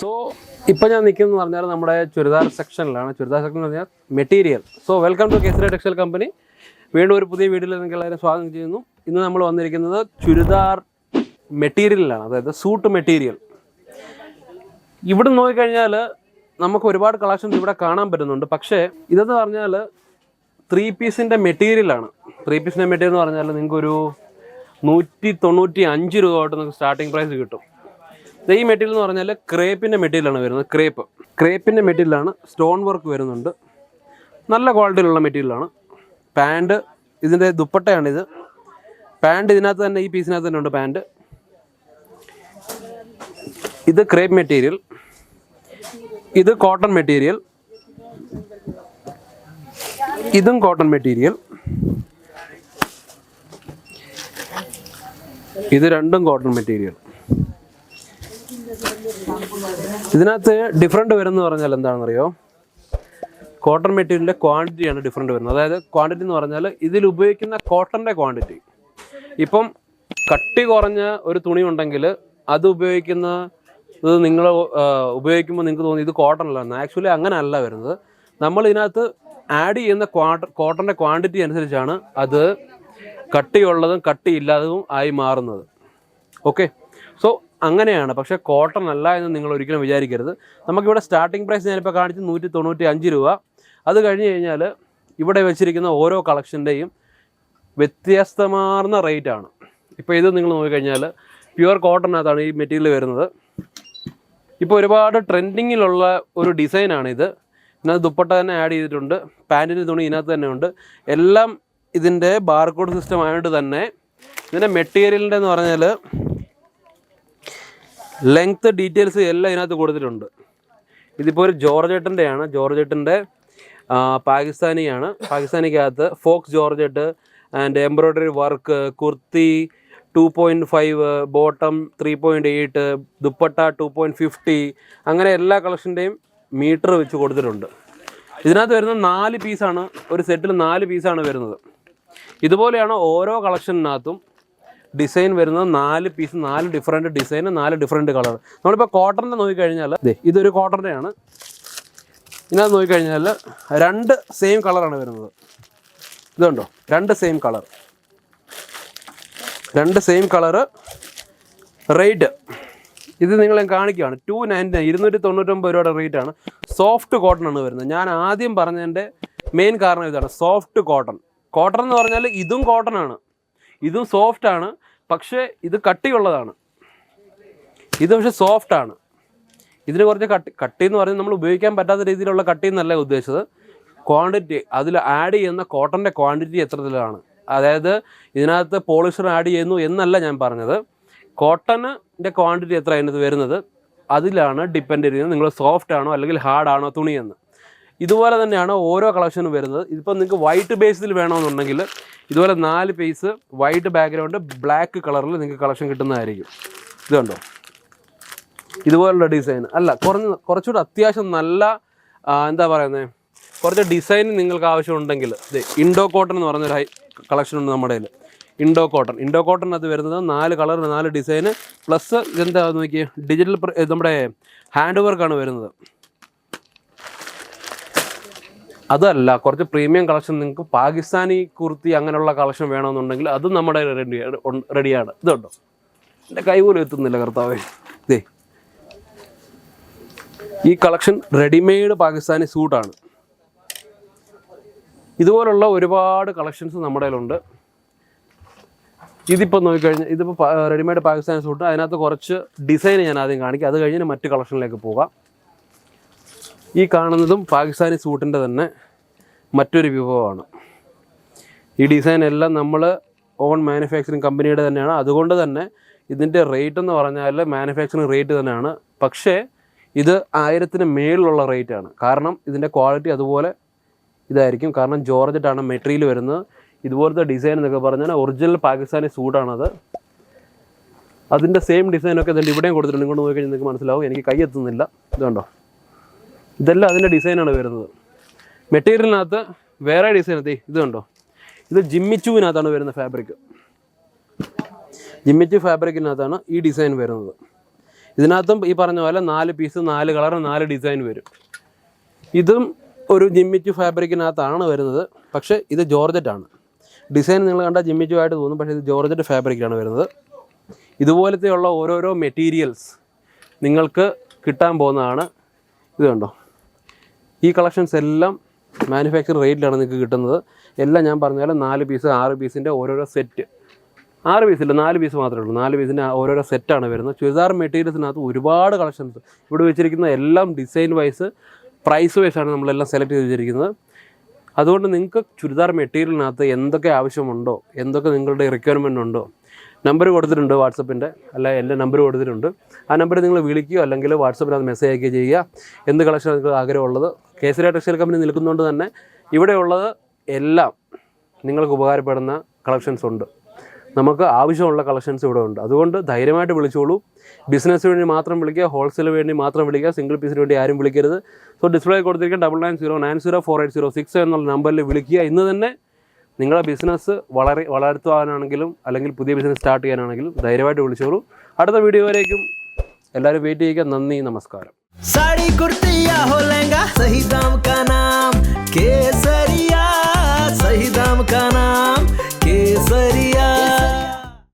So ഇപ്പം ഞാൻ നിൽക്കുന്നത് പറഞ്ഞാൽ നമ്മുടെ ചുരിദാർ സെക്ഷനിലാണ്. ചുരിദാർ സെക്ഷൻ എന്ന് പറഞ്ഞാൽ material. So welcome to Kesari textile company വീണ്ടും ഒരു പുതിയ വീഡിയോയിൽ നിങ്ങൾക്ക് എല്ലാവരും സ്വാഗതം ചെയ്യുന്നു. ഇന്ന് നമ്മൾ വന്നിരിക്കുന്നത് ചുരിദാർ മെറ്റീരിയലിലാണ് അതായത് സൂട്ട് മെറ്റീരിയൽ. ഇവിടെ നോക്കിക്കഴിഞ്ഞാൽ നമുക്ക് ഒരുപാട് കളക്ഷൻസ് ഇവിടെ കാണാൻ പറ്റുന്നുണ്ട്. പക്ഷേ ഇതെന്ന് പറഞ്ഞാൽ ത്രീ പീസിന്റെ മെറ്റീരിയലാണ്. ത്രീ പീസിന്റെ മെറ്റീരിയൽ എന്ന് പറഞ്ഞാൽ നിങ്ങൾക്കൊരു നൂറ്റി തൊണ്ണൂറ്റി അഞ്ച് രൂപ തൊട്ട് നിങ്ങൾക്ക് സ്റ്റാർട്ടിംഗ് പ്രൈസ് കിട്ടും. ഈ മെറ്റീരിയൽ എന്ന് പറഞ്ഞാൽ ക്രേപ്പിന്റെ മെറ്റീരിയലാണ് വരുന്നത് ക്രേപ്പ്. ക്രേപ്പിന്റെ മെറ്റീരിയലാണ് സ്റ്റോൺ വർക്ക് വരുന്നുണ്ട്. നല്ല ക്വാളിറ്റിയിലുള്ള മെറ്റീരിയലാണ്. പാന്റ് ഇതിന്റെ ദുപ്പട്ടയാണിത്. പാന്റ് ഇതിനകത്ത് തന്നെ ഈ പീസിനകത്ത് തന്നെ ഉണ്ട് പാന്റ് ഇത് ക്രേപ്പ് മെറ്റീരിയൽ. ഇത് കോട്ടൺ മെറ്റീരിയൽ. ഇതും കോട്ടൺ മെറ്റീരിയൽ. ഇത് രണ്ടും കോട്ടൺ മെറ്റീരിയൽ. ഇതിനകത്ത് ഡിഫറെന്റ് വരുന്നത് പറഞ്ഞാൽ എന്താണെന്നറിയോ? കോട്ടൺ മെറ്റീരിയലിന്റെ ക്വാണ്ടിറ്റിയാണ് ഡിഫറെന്റ് വരുന്നത്. അതായത് ക്വാണ്ടിറ്റി എന്ന് പറഞ്ഞാൽ ഇതിൽ ഉപയോഗിക്കുന്ന കോട്ടന്റെ ക്വാണ്ടിറ്റി ഇപ്പം കട്ടി കുറഞ്ഞ ഒരു തുണി ഉണ്ടെങ്കിൽ അത് ഉപയോഗിക്കുന്ന ഇത് നിങ്ങൾ ഉപയോഗിക്കുമ്പോൾ നിങ്ങൾക്ക് തോന്നി ഇത് കോട്ടൺ അല്ല ആക്ച്വലി അങ്ങനെ അല്ല വരുന്നത്. നമ്മൾ ഇതിനകത്ത് ആഡ് ചെയ്യുന്ന ക്വാട്ട കോട്ടന്റെ ക്വാണ്ടിറ്റി അനുസരിച്ചാണ് അത് കട്ടിയുള്ളതും കട്ടിയില്ലാത്തതും ആയി മാറുന്നത്. ഓക്കെ സോ അങ്ങനെയാണ്. പക്ഷേ കോട്ടൺ അല്ല എന്ന് നിങ്ങൾ ഒരിക്കലും വിചാരിക്കരുത്. നമുക്കിവിടെ സ്റ്റാർട്ടിംഗ് പ്രൈസ് ഞാനിപ്പോൾ കാണിച്ച് നൂറ്റി തൊണ്ണൂറ്റി അഞ്ച് രൂപ. അത് കഴിഞ്ഞ് കഴിഞ്ഞാൽ ഇവിടെ വെച്ചിരിക്കുന്ന ഓരോ കളക്ഷന്റെയും വ്യത്യസ്തമാർന്ന റേറ്റ് ആണ്. ഇപ്പോൾ ഇത് നിങ്ങൾ നോക്കിക്കഴിഞ്ഞാൽ പ്യുവർ കോട്ടണിനകത്താണ് ഈ മെറ്റീരിയൽ വരുന്നത്. ഇപ്പോൾ ഒരുപാട് ട്രെൻഡിങ്ങിലുള്ള ഒരു ഡിസൈനാണിത് ഇതിനകത്ത് ദുപ്പട്ട തന്നെ ആഡ് ചെയ്തിട്ടുണ്ട്. പാന്റിന്റെ തുണി ഇതിനകത്ത് തന്നെ ഉണ്ട്. എല്ലാം ഇതിന്റെ ബാർകോഡ് സിസ്റ്റം ആയതുകൊണ്ട് തന്നെ ഇതിന്റെ മെറ്റീരിയലിന്റെ എന്ന് പറഞ്ഞാൽ ലെങ്ത് ഡീറ്റെയിൽസ് എല്ലാം ഇതിനകത്ത് കൊടുത്തിട്ടുണ്ട്. ഇതിപ്പോൾ ഒരു ജോർജറ്റിന്റെയാണ് ജോർജറ്റിന്റെ പാകിസ്ഥാനിയാണ്. പാകിസ്ഥാനിക്കകത്ത് faux georgette and embroidery work kurti two point five bottom three point eight dupatta two point fifty അങ്ങനെ എല്ലാ കളക്ഷന്റെയും മീറ്റർ വെച്ച് കൊടുത്തിട്ടുണ്ട്. ഇതിനകത്ത് വരുന്ന നാല് പീസാണ് ഒരു സെറ്റിൽ നാല് പീസാണ് വരുന്നത്. ഇതുപോലെയാണ് ഓരോ കളക്ഷനകത്തും ഡിസൈൻ വരുന്നത് നാല് പീസ് നാല് ഡിഫറെന്റ് ഡിസൈന് നാല് ഡിഫറെന്റ് കളർ നമ്മളിപ്പോൾ കോട്ടന്റെ നോക്കിക്കഴിഞ്ഞാൽ ഇതൊരു കോട്ടന്റെയാണ് ഇതിനകത്ത് നോക്കിക്കഴിഞ്ഞാൽ രണ്ട് സെയിം കളറാണ് വരുന്നത്. ഇതുണ്ടോ രണ്ട് സെയിം കളർ രണ്ട് സെയിം കളറ് റേറ്റ് ഇത് നിങ്ങളെ കാണിക്കുകയാണ്. ടു നയന്റി നയൻ ഇരുന്നൂറ്റി തൊണ്ണൂറ്റൊമ്പത് രൂപയുടെ റേറ്റ് ആണ്. സോഫ്റ്റ് കോട്ടൺ ആണ് വരുന്നത്. ഞാൻ ആദ്യം പറഞ്ഞതിന്റെ മെയിൻ കാരണം ഇതാണ് സോഫ്റ്റ് കോട്ടൺ കോട്ടൺ എന്ന് പറഞ്ഞാൽ ഇതും കോട്ടൺ ആണ്. ഇതും സോഫ്റ്റ് ആണ്. പക്ഷേ ഇത് കട്ടിയുള്ളതാണ്. ഇത് പക്ഷേ സോഫ്റ്റ് ആണ്. ഇതിന് കുറച്ച് കട്ടി കട്ടി എന്ന് പറഞ്ഞാൽ നമ്മൾ ഉപയോഗിക്കാൻ പറ്റാത്ത രീതിയിലുള്ള കട്ടി എന്നല്ല ഉദ്ദേശിച്ചത്. ക്വാണ്ടിറ്റി അതിൽ ആഡ് ചെയ്യുന്ന കോട്ടന്റെ ക്വാണ്ടിറ്റി എത്രത്തിലാണ്. അതായത് ഇതിനകത്ത് പോളിഷർ ആഡ് ചെയ്യുന്നു എന്നല്ല ഞാൻ പറഞ്ഞത്. കോട്ടണിന്റെ ക്വാണ്ടിറ്റി എത്ര അതിനകത്ത് വരുന്നത്? അതിലാണ് ഡിപ്പെൻഡ് ചെയ്യുന്നത്. നിങ്ങൾ സോഫ്റ്റ് ആണോ അല്ലെങ്കിൽ ഹാർഡ് ആണോ തുണിയെന്ന് ഇതുപോലെ തന്നെയാണ് ഓരോ കളക്ഷനും വരുന്നത്. ഇതിപ്പോൾ നിങ്ങൾക്ക് വൈറ്റ് ബേസിൽ വേണമെന്നുണ്ടെങ്കിൽ ഇതുപോലെ നാല് പീസ് വൈറ്റ് ബാക്ക്ഗ്രൗണ്ട് ബ്ലാക്ക് കളറിൽ നിങ്ങൾക്ക് കളക്ഷൻ കിട്ടുന്നതായിരിക്കും. ഇത് കണ്ടോ? ഇതുപോലുള്ള ഡിസൈൻ അല്ല കുറഞ്ഞ കുറച്ചുകൂടെ അത്യാവശ്യം നല്ല എന്താ പറയുന്നത് കുറച്ച് ഡിസൈൻ നിങ്ങൾക്ക് ആവശ്യമുണ്ടെങ്കിൽ ഇത് ഇൻഡോ കോട്ടൺ എന്ന് പറഞ്ഞൊരു ഹൈ കളക്ഷൻ ഉണ്ട് നമ്മുടെ കയ്യിൽ ഇൻഡോ കോട്ടൺ. ഇൻഡോ കോട്ടൺ അത് വരുന്നത് നാല് കളർ നാല് ഡിസൈന് പ്ലസ് ഇതെന്താ നോക്കിയേ? ഡിജിറ്റൽ നമ്മുടെ ഹാൻഡ് വർക്കാണ് വരുന്നത്. അതല്ല കുറച്ച് പ്രീമിയം കളക്ഷൻ നിങ്ങൾക്ക് പാകിസ്ഥാനി കുർത്തി അങ്ങനെയുള്ള കളക്ഷൻ വേണമെന്നുണ്ടെങ്കിൽ അത് നമ്മുടെ റെഡി റെഡിയാണ് ഇതുണ്ടോ? എന്റെ കൈ പോലും എത്തുന്നില്ല കർത്താവേ. ഇതേ ഈ കളക്ഷൻ റെഡിമെയ്ഡ് പാകിസ്ഥാനി സൂട്ടാണ് ഇതുപോലുള്ള ഒരുപാട് കളക്ഷൻസ് നമ്മുടെ കയ്യിലുണ്ട്. ഇതിപ്പോൾ നോക്കിക്കഴിഞ്ഞാൽ ഇതിപ്പോൾ റെഡിമെയ്ഡ് പാകിസ്ഥാനി സൂട്ട് അതിനകത്ത് കുറച്ച് ഡിസൈൻ ഞാൻ ആദ്യം കാണിക്കും. അത് കഴിഞ്ഞ് മറ്റ് കളക്ഷനിലേക്ക് പോകാം. ഈ കാണുന്നതും പാകിസ്ഥാനി സൂട്ടിന്റെ തന്നെ മറ്റൊരു വിഭവമാണ്. ഈ ഡിസൈൻ എല്ലാം നമ്മൾ ഓൺ മാനുഫാക്ചറിങ് കമ്പനിയുടെ തന്നെയാണ്. അതുകൊണ്ട് തന്നെ ഇതിന്റെ റേറ്റ് എന്ന് പറഞ്ഞാൽ മാനുഫാക്ചറിങ് റേറ്റ് തന്നെയാണ്. പക്ഷേ ഇത് ആയിരത്തിന് മേളിലുള്ള റേറ്റ് ആണ്. കാരണം ഇതിന്റെ ക്വാളിറ്റി അതുപോലെ ഇതായിരിക്കും. കാരണം ജോർജറ്റാണ് മെറ്റീരിയൽ വരുന്നത്. ഇതുപോലത്തെ ഡിസൈൻ എന്നൊക്കെ പറഞ്ഞാൽ ഒറിജിനൽ പാകിസ്ഥാനി സൂട്ടാണത്. അതിന്റെ സെയിം ഡിസൈനൊക്കെ ഇതിന്റെ ഇവിടെയും കൊടുത്തിട്ടുണ്ട്. ഇങ്ങോട്ട് നോക്കി കഴിഞ്ഞാൽ നിങ്ങൾക്ക് മനസ്സിലാവും. എനിക്ക് കൈ എത്തുന്നില്ല. ഇതുണ്ടോ? ഇതെല്ലാം അതിന്റെ ഡിസൈനാണ് വരുന്നത്. മെറ്റീരിയലിനകത്ത് വേറെ ഡിസൈൻ എത്തി ഇത് കണ്ടോ? ഇത് ജിമ്മിച്ചുവിനകത്താണ് വരുന്ന ഫാബ്രിക് ജിമ്മിച്ചു ഫാബ്രിക്കിനകത്താണ് ഈ ഡിസൈൻ വരുന്നത്. ഇതിനകത്തും ഈ പറഞ്ഞ പോലെ നാല് പീസ് നാല് കളർ നാല് ഡിസൈൻ വരും. ഇതും ഒരു ജിമ്മിച്ചു ഫാബ്രിക്കിനകത്താണ് വരുന്നത്. പക്ഷേ ഇത് ജോർജറ്റാണ് ഡിസൈൻ നിങ്ങൾ കണ്ടാൽ ജിമ്മിച്ചു ആയിട്ട് തോന്നും. പക്ഷേ ഇത് ജോർജറ്റ് ഫാബ്രിക്കാണ് വരുന്നത്. ഇതുപോലത്തെയുള്ള ഓരോരോ മെറ്റീരിയൽസ് നിങ്ങൾക്ക് കിട്ടാൻ പോകുന്നതാണ്. ഇത് കണ്ടോ? ഈ കളക്ഷൻസ് എല്ലാം മാനുഫാക്ചർ റേറ്റിലാണ് നിങ്ങൾക്ക് കിട്ടുന്നത്. എല്ലാം ഞാൻ പറഞ്ഞ പോലെ നാല് പീസ് ആറ് പീസിന്റെ ഓരോരോ സെറ്റ് ആറ് പീസില്ല നാല് പീസ് മാത്രമേ ഉള്ളൂ. നാല് പീസിന്റെ ഓരോരോ സെറ്റാണ് വരുന്നത്. ചുരിദാർ മെറ്റീരിയൽസിനകത്ത് ഒരുപാട് കളക്ഷൻസ് ഇവിടെ വെച്ചിരിക്കുന്ന എല്ലാം ഡിസൈൻ വൈസ് പ്രൈസ് വൈസ് വൈസാണ് നമ്മളെല്ലാം സെലക്ട് ചെയ്ത് വെച്ചിരിക്കുന്നത്. അതുകൊണ്ട് നിങ്ങൾക്ക് ചുരിദാർ മെറ്റീരിയലിനകത്ത് എന്തൊക്കെ ആവശ്യമുണ്ടോ എന്തൊക്കെ നിങ്ങളുടെ റിക്വയർമെന്റ് ഉണ്ടോ നമ്പർ കൊടുത്തിട്ടുണ്ട് വാട്സപ്പിന്റെ. അല്ല എന്റെ നമ്പർ കൊടുത്തിട്ടുണ്ട്. ആ നമ്പർ നിങ്ങൾ വിളിക്കുകയോ അല്ലെങ്കിൽ വാട്സപ്പിനകത്ത് മെസ്സേജ് അയക്കുകയോ ചെയ്യുക. എന്ത് കളക്ഷൻ നിങ്ങൾക്ക് ആഗ്രഹമുള്ളത്? കേസരി ടെക്സ്റ്റൈൽ കമ്പനി നിൽക്കുന്നതുകൊണ്ട് തന്നെ ഇവിടെയുള്ളത് എല്ലാം നിങ്ങൾക്ക് ഉപകാരപ്പെടുന്ന കളക്ഷൻസ് ഉണ്ട്. നമുക്ക് ആവശ്യമുള്ള കളക്ഷൻസ് ഇവിടെ ഉണ്ട്. അതുകൊണ്ട് ധൈര്യമായിട്ട് വിളിച്ചോളൂ. ബിസിനസ് വേണ്ടി മാത്രം വിളിക്കുക ഹോൾസെയിൽ വേണ്ടി മാത്രം വിളിക്കുക സിംഗിൾ പീസിന് വേണ്ടി ആരും വിളിക്കരുത്. സോ ഡിസ്പ്ലേ കൊടുത്തിരിക്കുന്ന double nine zero nine zero four eight zero six എന്നുള്ള നമ്പറിൽ വിളിക്കുക. ഇന്ന് തന്നെ നിങ്ങളുടെ ബിസിനസ് വളരെ വളർത്തുവാനാണെങ്കിലും അല്ലെങ്കിൽ പുതിയ ബിസിനസ് സ്റ്റാർട്ട് ചെയ്യാനാണെങ്കിലും ധൈര്യമായിട്ട് വിളിച്ചോളൂ. അടുത്ത വീഡിയോ വരേക്കും എല്ലാവരും വെയിറ്റ് ചെയ്യുക. നന്ദി നമസ്കാരം. സാരി കുർത്തിയാ ഹോ ലഹംഗ കേസരിയാ